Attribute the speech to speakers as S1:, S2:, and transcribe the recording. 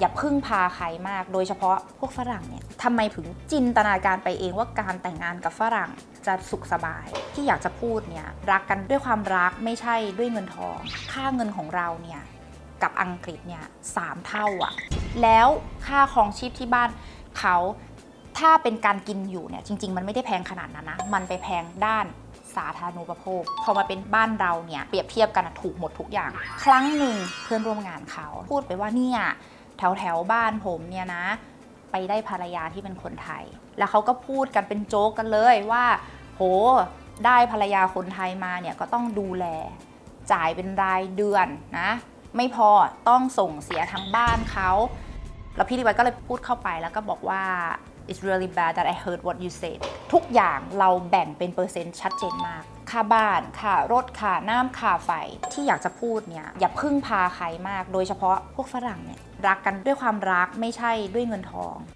S1: อย่าพึ่งพาใครมาก โดยเฉพาะพวกฝรั่งเนี่ยทำไมถึงจินตนาการไปเองว่าการแต่งงานกับฝรั่งจะสุขสบาย ที่อยากจะพูดเนี่ยรักกันด้วยความรักไม่ใช่ด้วยเงินทอง ค่าเงินของเราเนี่ยกับอังกฤษเนี่ยสามเท่าอะแล้วค่าครองชีพที่บ้านเขาถ้าเป็นการกินอยู่เนี่ยจริง ๆ มันไม่ได้แพงขนาดนั้นนะมันไปแพงด้านสาธารณูปโภค พอมาเป็นบ้านเราเนี่ยเปรียบเทียบกันถูกหมดทุกอย่าง ครั้งหนึ่งเพื่อนร่วมงานเขาพูดไปว่าเนี่ย แถวแถวๆบ้านผมเนี่ยนะ ไปได้ภรรยาที่เป็นคนไทย แล้วเขาก็พูดกันเป็นโจ๊กกันเลยว่า โหได้ภรรยาคนไทยมาเนี่ยก็ต้องดูแล จ่ายเป็นรายเดือนนะ ไม่พอต้องส่งเสียทั้งบ้านเขา แล้วพี่ดิวัตก็เลยพูดเข้าไปแล้วก็บอกว่า it's really bad that I heard what you said ทุกอย่างเราแบ่งเป็นเปอร์เซ็นต์ชัดเจนมาก ค่าบ้านค่ารถค่าน้ำค่าไฟ ที่อยากจะพูดเนี่ย อย่าพึ่งพาใครมาก โดยเฉพาะพวกฝรั่งเนี่ย รักกันด้วยความรักไม่ใช่ด้วยเงินทอง